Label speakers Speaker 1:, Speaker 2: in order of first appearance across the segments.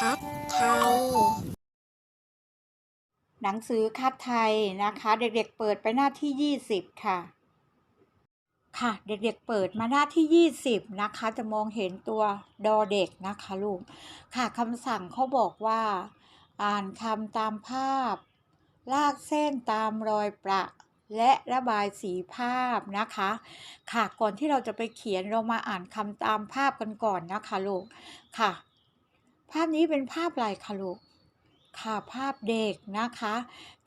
Speaker 1: คัดไทย
Speaker 2: หนังสือคัดไทยนะคะ เด็กๆเปิดไปหน้าที่ 20 ค่ะ ค่ะ เด็กๆเปิดมาหน้าที่ 20 นะคะ จะมองเห็นตัวดอเด็กนะคะลูก ค่ะคำสั่งเขาบอกว่า อ่านคำตามภาพ ลากเส้นตามรอยประและระบายสีภาพนะคะ ค่ะก่อนที่เราจะไปเขียนเรามาอ่านคำตามภาพกันก่อนนะคะลูกค่ะ ภาพนี้เป็นภาพอะไรคะลูกค่ะภาพเด็กนะคะ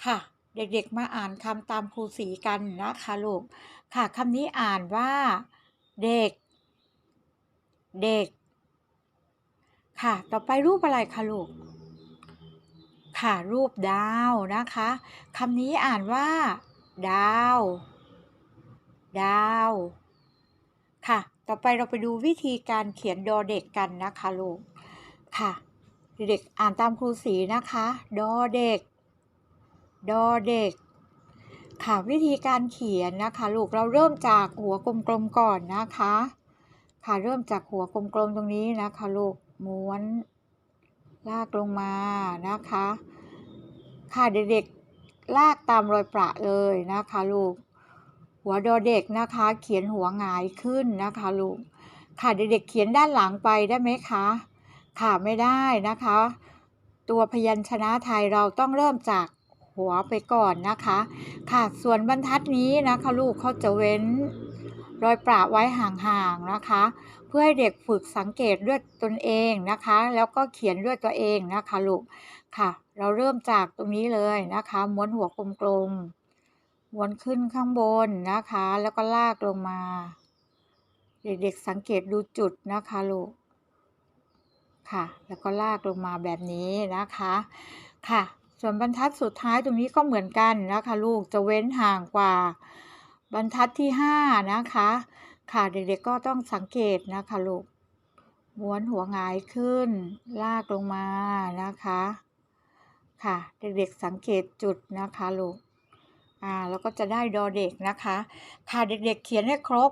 Speaker 2: ค่ะ เด็กๆมาอ่านคำตามครูสีกันนะคะลูกค่ะคำนี้อ่านว่า เด็ก เด็ก ค่ะ ต่อไปรูปอะไรคะลูกค่ะรูปดาวนะคะคำนี้อ่านว่า ดาว ดาว ค่ะ ต่อไปเราไปดูวิธีการเขียนดอเด็กกันนะคะลูก ค่ะ เด็กอ่านตามครูสีนะคะ ดอเด็ก ดอเด็ก ค่ะวิธีการเขียนนะคะ ลูกเราเริ่มจากหัวกลมๆก่อนนะคะ ค่ะเริ่มจากหัวกลมๆตรงนี้นะคะ ลูกม้วน ลากลงมานะคะ ค่ะเด็กๆลากตามรอยประเลยนะคะลูกหัวดอเด็กนะคะ เขียนหัวหงายขึ้นนะคะลูกค่ะเด็กๆเขียนด้านหลังไปได้ไหมคะ ค่ะไม่ได้นะคะ ตัวพยัญชนะไทยเราต้องเริ่มจากหัวไปก่อนนะคะ ค่ะส่วนบรรทัดนี้นะคะลูกเขาจะเว้นรอยประไว้ห่างๆนะคะ เพื่อให้เด็กฝึกสังเกตด้วยตนเองนะคะ แล้วก็เขียนด้วยตัวเองนะคะลูกค่ะ เราเริ่มจากตรงนี้เลยนะคะ ม้วนหัวกลมๆม้วนขึ้นข้างบนนะคะ แล้วก็ลากลงมา เด็กๆสังเกตดูจุดนะคะลูก ค่ะ แล้วก็ลากลงมาแบบนี้นะคะค่ะ ส่วนบรรทัดสุดท้ายตรงนี้ก็เหมือนกันนะคะลูกจะเว้นห่างกว่าบรรทัดที่ห้านะคะ ค่ะเด็กๆก็ต้องสังเกตนะคะลูกม้วนหัวงายขึ้น ลากลงมานะคะ ค่ะเด็กๆสังเกตจุดนะคะลูกอ่าแล้วก็จะได้ดอเด็กนะคะ ค่ะเด็กๆเขียนให้ครบ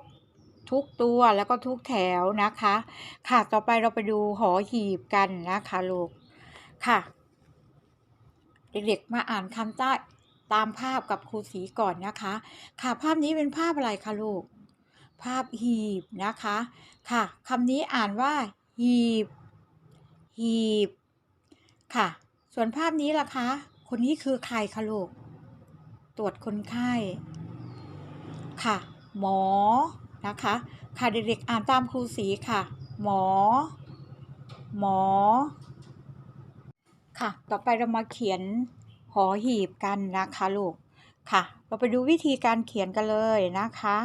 Speaker 2: ทุกตัวแล้วก็ทุกแถวนะคะ ค่ะต่อไปเราไปดูหอหีบกันนะคะลูกค่ะ เด็กๆมาอ่านคำใต้ตามภาพกับครูสีก่อนนะคะ ค่ะภาพนี้เป็นภาพอะไรคะลูก ภาพหีบนะคะ ค่ะคำนี้อ่านว่า หีบ หีบ ค่ะ ส่วนภาพนี้ล่ะคะ คนนี้คือใครคะลูก ตรวจคนไข้ ค่ะ หมอ นะคะ ค่ะเด็กๆอ่านตามครูสีค่ะ หมอ หมอ ค่ะ ต่อไปเรามาเขียนหอหีบกันนะคะลูก ค่ะ เราไปดูวิธีการเขียนกันเลยนะคะ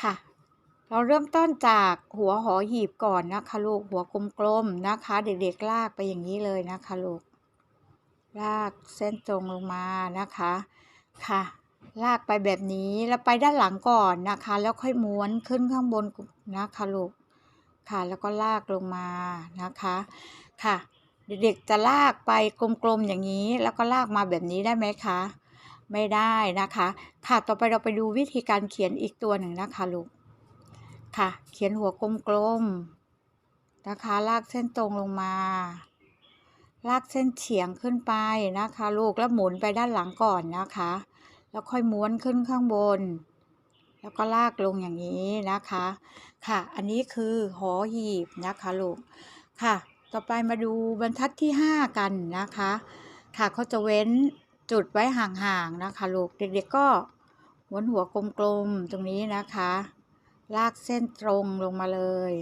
Speaker 2: ค่ะ เราเริ่มต้นจากหัวหอหีบก่อนนะคะลูก หัวกลมๆนะคะ เด็กๆลากไปอย่างนี้เลยนะคะลูก ลากเส้นตรงลงมานะคะ ค่ะ ลากไปแบบนี้แล้วไปด้านหลังก่อนนะคะ แล้วค่อยม้วนขึ้นข้างบนนะคะลูกค่ะ แล้วก็ลากลงมานะคะค่ะ เด็กๆจะลากไปกลมๆอย่างนี้ แล้วก็ลากมาแบบนี้ได้ไหมคะ ไม่ได้นะคะ ค่ะต่อไปเราไปดูวิธีการเขียนอีกตัวหนึ่งนะคะลูกค่ะ เขียนหัวกลมๆนะคะ ลากเส้นตรงลงมาลากเส้นเฉียงขึ้นไปนะคะ ลูกแล้วหมุนไปด้านหลังก่อนนะคะ แล้วค่อยม้วนขึ้นข้างบน แล้วก็ลากลงอย่างนี้นะคะ ค่ะ อันนี้คือหอหีบนะคะลูก ค่ะ ต่อไปมาดูบรรทัดที่ 5 กันนะคะ ค่ะเขาจะเว้นจุดไว้ห่างๆนะคะลูก เด็กๆก็ม้วนหัวกลมๆตรงนี้นะคะ ลากเส้นตรงลงมาเลย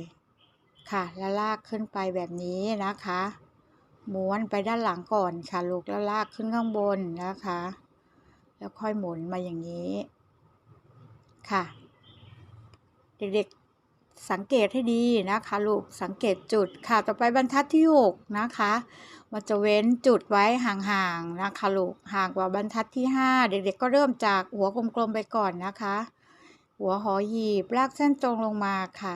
Speaker 2: ค่ะ แล้วลากขึ้นไปแบบนี้นะคะม้วนไปด้านหลังก่อนค่ะลูกแล้วลากขึ้นข้างบนนะคะ แล้วค่อยหมุนมาอย่างนี้ ค่ะ เด็กๆสังเกตให้ดีนะคะลูกสังเกตจุดค่ะ ต่อไปบรรทัดที่6นะคะมันจะเว้นจุดไว้ห่างๆนะคะลูกห่างกว่าบรรทัดที่ 5 เด็กๆก็เริ่มจากหัวกลมๆไปก่อนนะคะ หัวหอหยีบลากเส้นตรงลงมาค่ะ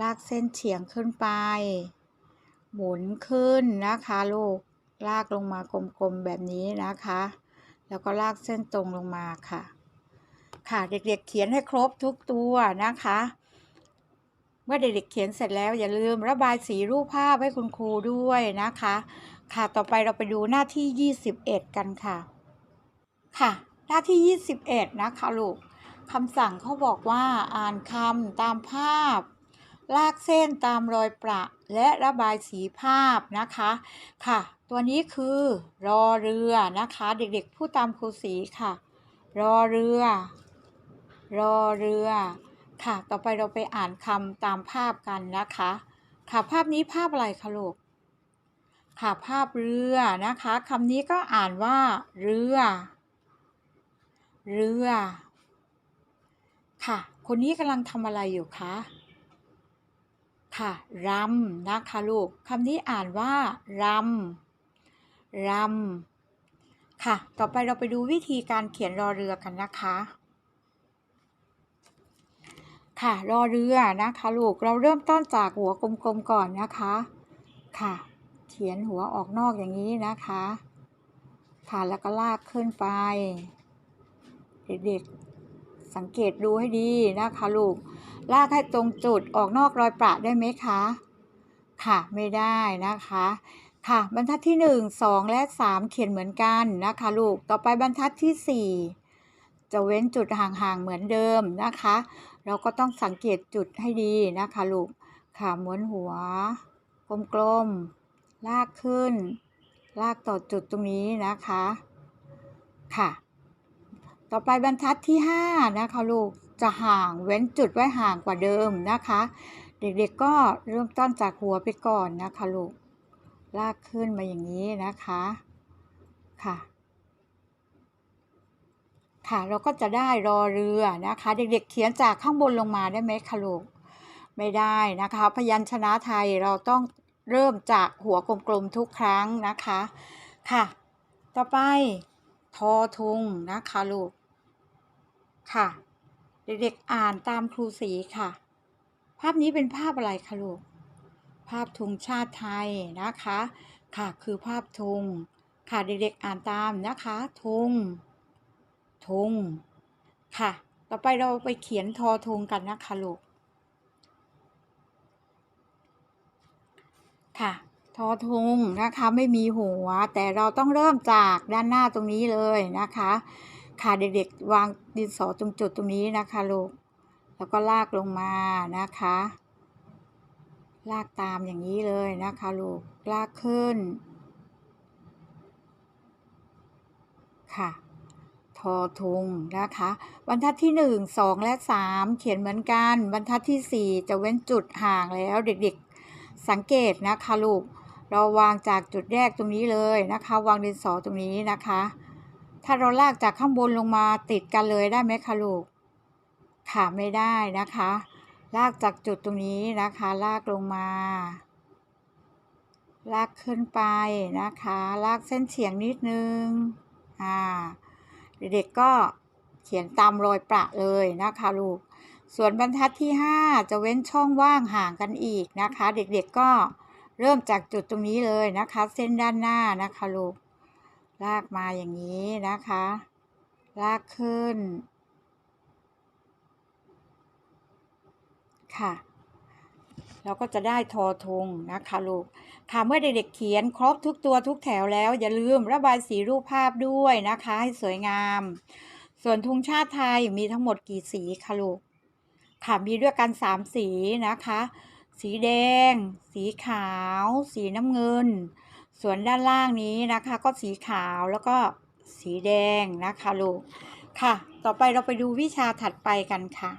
Speaker 2: ลากเส้นเฉียงขึ้นไป หมุนขึ้นนะคะลูกลากลงมากลมๆแบบนี้นะคะ แล้วก็ลากเส้นตรงลงมาค่ะ ค่ะเด็กๆเขียนให้ครบทุกตัวนะคะ เมื่อเด็กๆเขียนเสร็จแล้วอย่าลืมระบายสีรูปภาพให้คุณครูด้วยนะคะ ค่ะต่อไปเราไปดูหน้าที่ 21 กันค่ะ ค่ะ หน้าที่ 21 นะคะลูกคำสั่งเขาบอกว่าอ่านคำตามภาพ ลากเส้นตามรอยประและระบายสีภาพนะคะค่ะ ตัวนี้คือรอเรือนะคะ เด็กๆพูดตามครูสีค่ะ รอเรือ รอเรือค่ะ ต่อไปเราไปอ่านคำตามภาพกันนะคะ ค่ะภาพนี้ภาพอะไรคะลูกค่ะภาพเรือนะคะคำนี้ก็อ่านว่า เรือ เรือ ค่ะ คนนี้กำลังทำอะไรอยู่คะ ค่ะรำนะคะลูกคำนี้อ่านว่ารำรำค่ะ ต่อไปเราไปดูวิธีการเขียนรอเรือกันนะคะ ค่ะรอเรือนะคะลูกเราเริ่มต้นจากหัวกลมๆก่อนนะคะ ค่ะ เขียนหัวออกนอกอย่างนี้นะคะค่ะแล้วก็ลากขึ้นไป เด็กๆ สังเกตดูให้ดีนะคะลูก ลากให้ตรงจุดออกนอกรอยประได้ไหมคะ ค่ะไม่ได้นะคะ ค่ะบรรทัดที่หนึ่งสองและสามเขียนเหมือนกันนะคะลูก ต่อไปบรรทัดที่สี่จะเว้นจุดห่างๆเหมือนเดิมนะคะ เราก็ต้องสังเกตจุดให้ดีนะคะลูก ค่ะม้วนหัวกลมๆลากขึ้น ลากต่อจุดตรงนี้นะคะ ค่ะ ต่อไปบรรทัดที่ห้านะคะลูกจะห่างเว้นจุดไว้ห่างกว่าเดิมนะคะ เด็กๆก็เริ่มต้นจากหัวไปก่อนนะคะลูกลากขึ้นมาอย่างนี้นะคะค่ะ ค่ะเราก็จะได้รอเรือนะคะ เด็กๆ เขียนจากข้างบนลงมาได้ไหมคะลูกไม่ได้นะคะ พยัญชนะไทยเราต้องเริ่มจากหัวกลมๆทุกครั้งนะคะ ค่ะ ต่อไปทอทุงนะคะลูก ค่ะ เด็กๆอ่านตามครูสีค่ะ ภาพนี้เป็นภาพอะไรคะลูก ภาพธงชาติไทยนะคะ ค่ะคือภาพธงค่ะเด็กๆอ่านตามนะคะธงธงค่ะ ต่อไปเราไปเขียนทอธงกันนะคะลูก ค่ะทอทงนะคะไม่มีหัว แต่เราต้องเริ่มจากด้านหน้าตรงนี้เลยนะคะ ค่ะเด็กๆวางดินสอตรงจุดตรงนี้นะคะลูก แล้วก็ลากลงมานะคะ ลากตามอย่างนี้เลยนะคะลูก ลากขึ้น ค่ะทอทุงนะคะ บรรทัดที่หนึ่งสองและสามเขียนเหมือนกัน บรรทัดที่สี่จะเว้นจุดห่างแล้วเด็กๆ สังเกตนะคะลูก เราวางจากจุดแรกตรงนี้เลยนะคะ วางดินสอตรงนี้นะคะ ถ้าเราลากจากข้างบนลงมาติดกันเลยได้ไหมคะลูก ค่ะไม่ได้นะคะ ลากจากจุดตรงนี้นะคะ ลากลงมา ลากขึ้นไปนะคะ ลากเส้นเฉียงนิดนึง อ่า เด็กๆก็เขียนตามรอยประเลยนะคะลูก ส่วนบรรทัดที่ 5 จะเว้นช่องว่างห่างกันอีกนะคะ เด็กๆก็เริ่มจากจุดตรงนี้เลยนะคะ เส้นด้านหน้านะคะลูก ลากมาอย่างนี้นะคะ ลากขึ้น ค่ะ เราก็จะได้ทอทงนะคะลูก ค่ะเมื่อเด็กๆเขียนครบทุกตัวทุกแถวแล้ว อย่าลืมระบายสีรูปภาพด้วยนะคะ ให้สวยงาม ส่วนธงชาติไทยมีทั้งหมดกี่สีคะลูก ค่ะมีด้วยกันสามสีนะคะ สีแดง สีขาว สีน้ำเงิน ส่วนด้านล่างนี้นะคะก็สีขาวแล้วก็สีแดงนะคะลูกค่ะ ต่อไปเราไปดูวิชาถัดไปกันค่ะ